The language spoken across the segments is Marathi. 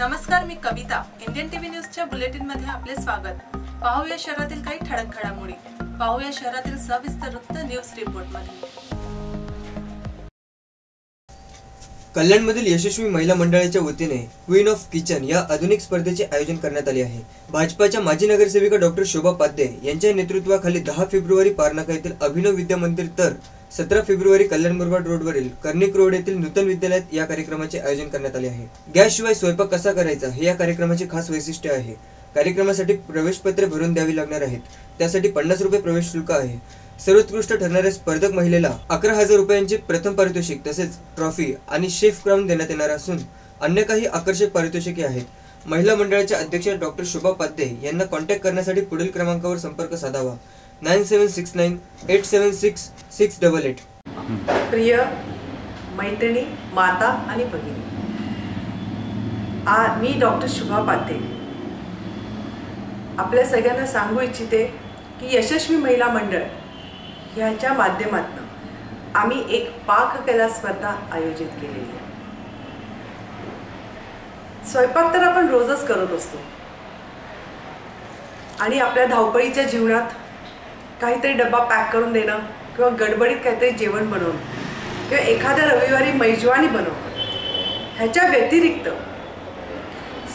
नमस्कार मी कविता. इंडियन टीव्ही न्यूजच्या बुलेटिनमध्ये आपले स्वागत. पाहूया शहरातील काही ठळक घडामोडी. पाहूया शहरातील सविस्तर वृत्त न्यूज रिपोर्टमध्ये कल्याणमधील यशस्वी महिला मंडळाच्या वतीने क्वीन ऑफ किचन या आधुनिक स्पर्धेचे आयोजन करण्यात आले आहे. भाजपाच्या माजी नगरसेविका डॉक्टर शोभा पाध्ये यांच्या नेतृत्वाखाली दहा फेब्रुवारी पारनाका येथील अभिनव विद्या मंदिर तर सतरा फेब्रुवारी कल्याण मुरबाड रोडवरील कर्णिक रोड येथील नूतन विद्यालयात या कार्यक्रमाचे आयोजन करण्यात आले आहे. गॅसशिवाय स्वयंपाक कसा करायचा हे या कार्यक्रमाचे खास वैशिष्ट्य आहे. कार्यक्रमासाठी प्रवेशपत्रे भरून द्यावी लागणार आहेत. त्यासाठी पन्नास रुपये प्रवेश शुल्क आहे. सर्वोत्कृष्ट ठरणाऱ्या स्पर्धक महिलेला अकरा हजार रुपयांचे प्रथम पारितोषिक तसेच ट्रॉफी आणि शेफ क्राऊन देण्यात येणार असून अन्य काही आकर्षक पारितोषिके आहेत. महिला मंडळाच्या अध्यक्ष डॉक्टर शोभा पाध्ये यांना कॉन्टॅक्ट करण्यासाठी पुढील क्रमांकावर संपर्क साधावा. Nine seven six nine eight seven six six double eight. प्रिय मैत्रिणी माता आणि भगिनी आ मी डॉक्टर शुभा पाते. आपल्या सगळ्यांना सांगू इच्छिते की यशस्वी महिला मंडळ ह्याच्या माध्यमातून आम्ही एक पाककला स्पर्धा आयोजित केलेली आहे. स्वयंपाक तर आपण रोजच करत असतो. आणि आपल्या धावपळीच्या जीवनात काहीतरी डब्बा पॅक करून देणं किंवा गडबडीत काहीतरी जेवण बनवणं किंवा एखाद्या रविवारी मैजवानी बनवणं ह्याच्या व्यतिरिक्त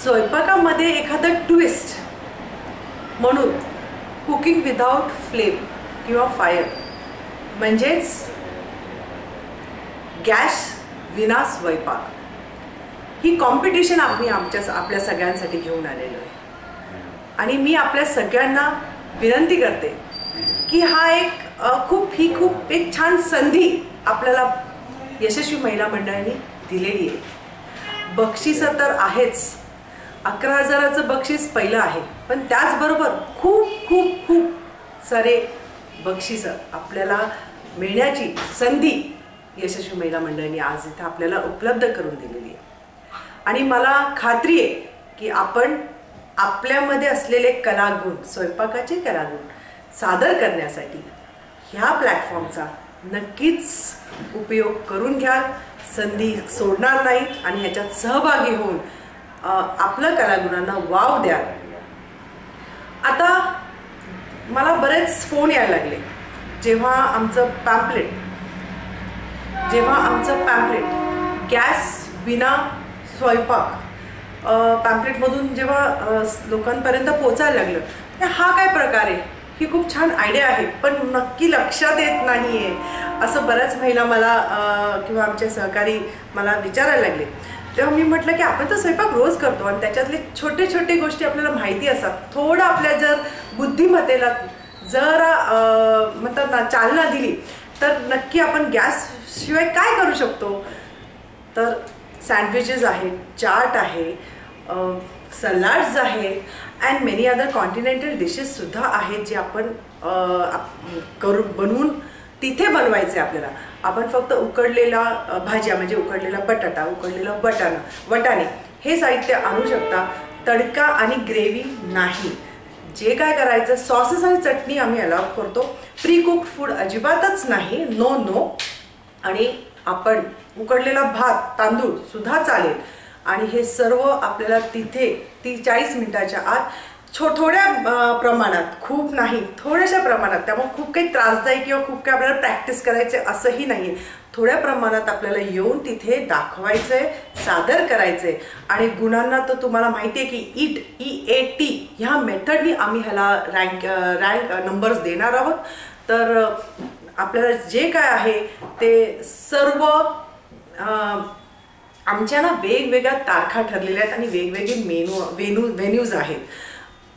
स्वयंपाकामध्ये एखादं ट्विस्ट म्हणून कुकिंग विदाऊट फ्लेम किंवा फायर म्हणजेच गॅस विना स्वयंपाक. ही कॉम्पिटिशन आम्ही आमच्या आपल्या सगळ्यांसाठी घेऊन आलेलो आहे. आणि मी आपल्या सगळ्यांना विनंती करते की हा एक खूप ही खूप एक छान संधी आपल्याला यशस्वी महिला मंडळाने दिलेली आहे. बक्षिसं तर आहेच. अकरा हजाराचं बक्षीस पहिलं आहे. पण त्याचबरोबर खूप खूप खूप सारे बक्षिसं आपल्याला मिळण्याची संधी यशस्वी महिला मंडळाने आज इथं आपल्याला उपलब्ध करून दिलेली आहे. आणि मला खात्री आहे की आपण आपल्यामध्ये असलेले कलागुण स्वयंपाकाचे कलागुण सादर करण्यासाठी ह्या प्लॅटफॉर्मचा नक्कीच उपयोग करून घ्याल. संधी सोडणार नाही आणि ह्याच्यात सहभागी होऊन आपलं आपल्या कलागुणांना वाव द्या आता मला बरेच फोन यायला लागले. जेव्हा आमचं पॅम्पलेट जेव्हा आमचं पॅम्पलेट गॅस विना स्वयंपाक पॅम्पलेटमधून जेव्हा लोकांपर्यंत पोचायला लागलं तर हा काय प्रकार आहे? ही खूप छान आयडिया आहे पण नक्की लक्षात येत नाही आहे असं बऱ्याच महिला मला किंवा आमचे सहकारी मला विचारायला लागले. तेव्हा मी म्हटलं की आपण तर स्वयंपाक रोज करतो आणि त्याच्यातले छोटे छोटे गोष्टी आपल्याला माहिती असतात. थोडं आपल्या जर बुद्धिमत्तेला जर म्हणतात ना चालना दिली तर नक्की आपण गॅस शिवाय काय करू शकतो? तर सँडविचेस आहेत चाट आहे सलाड्स आहेत अँड मेनी अदर कॉन्टिनेंटल डिशेससुद्धा आहेत जे आपण करू बनवून तिथे बनवायचे आपल्याला. आपण फक्त उकडलेला भाज्या म्हणजे उकडलेला बटाटा उकडलेला बटाणा वटाणे हे साहित्य आणू शकता. तडका आणि ग्रेव्ही नाही. जे काय करायचं सॉसेस आणि चटणी आम्ही अलाव करतो. प्री कुक फूड अजिबातच नाही. नो नो आणि आपण उकडलेला भात तांदूळ सुद्धा चालेल. आणि हे सर्व आपल्याला तिथे ती चाळीस मिनिटाच्या आत छो थोड्या प्रमाणात खूप नाही थोड्याशा प्रमाणात त्यामुळे खूप काही त्रासदायी किंवा खूप काही आपल्याला प्रॅक्टिस करायचे असंही नाही थोड्या प्रमाणात आपल्याला येऊन तिथे दाखवायचंय सादर करायचंय. आणि गुणांना तर तुम्हाला माहिती आहे की इट ई ए टी ह्या मेथडनी आम्ही ह्याला रँक रँक नंबर्स देणार आहोत. तर आपल्याला जे काय आहे ते सर्व आमच्या ना वेगवेगळ्या तारखा ठरलेल्या आहेत आणि वेगवेगळे मेनू वेन्यू व्हेन्यूज आहेत.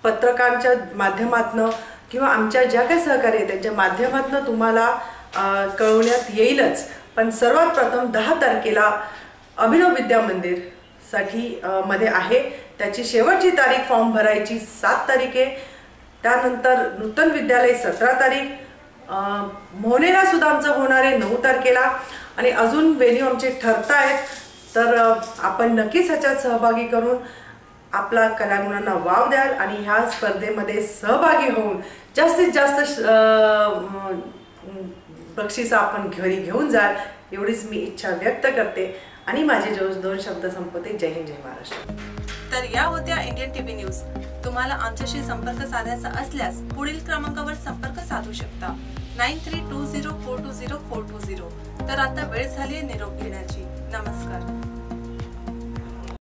पत्रकारांच्या माध्यमातनं किंवा आमच्या ज्या काही सहकारी आहेत त्यांच्या माध्यमातनं तुम्हाला कळवण्यात येईलच. पण सर्वात प्रथम दहा तारखेला अभिनव विद्या मंदिरसाठी मध्ये आहे. त्याची शेवटची तारीख फॉर्म भरायची सात तारीख. आहे त्यानंतर नूतन विद्यालय सतरा तारीख. मोहनेला सुद्धा आमचं होणार आहे नऊ तारखेला. आणि अजून वेन्यू आमचे ठरत आहेत तर आपण नक्कीच ह्याच्यात सहभागी करून आपला कलागुणांना वाव द्याल आणि ह्या स्पर्धेमध्ये सहभागी होऊन जास्तीत जास्त श- बक्षिसं आपण घरी घेऊन जाल एवढीच मी इच्छा व्यक्त करते. आणि माझे जो दोन शब्द संपवते. जय हिंद जय महाराष्ट्र. तर या होत्या इंडियन टीव्ही न्यूज. तुम्हाला आमच्याशी संपर्क साधायचा असल्यास पुढील क्रमांकावर संपर्क साधू शकता. Nine three two zero four two zero four two zero. तर आता वेळ झाली निरोप घेण्याची. नमस्कार.